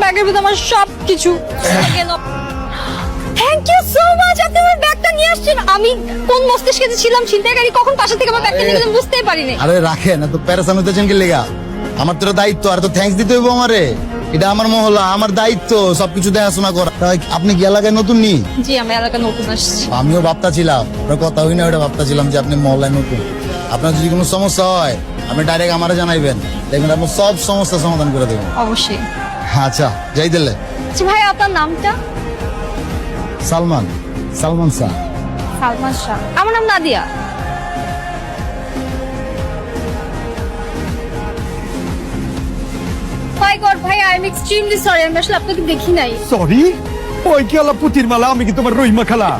ব্যাগের ভিতরে আমার সব কিছু গেল। থ্যাংক ইউ সো মাচ আপনি আমার ব্যাগটা নিয়ে আসছেন। আমি কোন মস্তিষ্কে যে ছিলাম ছিনতাইকারী কখন পাশে থেকে আমার ব্যাগটা নিয়ে বুঝতেই পারিনি। আরে রাখেন এত প্যারাসান হইতেছেন কি লেগা? আমার তো দায়িত্ব আর তো থ্যাঙ্কস দিতে হইব আমারে। এটা আমার মহল্লা আমার দায়িত্ব সবকিছু দেখাশোনা করা। আপনি কি এলাকায় নতুন নি? জি আমি এলাকা নতুন আসছি। আমিও ভাবতা ছিলাম কথা হই না ওটা ভাবতা ছিলাম যে আপনি মহলায় নতুন। আপনার যদি কোনো সমস্যা হয় আপনি ডাইরেক্ট আমারে জানাইবেন। দেখবেন আপনার সব সমস্যার সমাধান করে দেবেন। অবশ্যই। আচ্ছা যাই দিলে। আচ্ছা ভাই আপনার নামটা? সালমান সালমান শাহ। সালমান শাহ। আমার নাম নাদিয়া। মাই গড ভাই আই এম এক্সট্রিমলি সরি আমি আসলে আপনাকে দেখি নাই। সরি ওই কি আলা পুতির মালা আমি কি তোমার রহিমা খালা?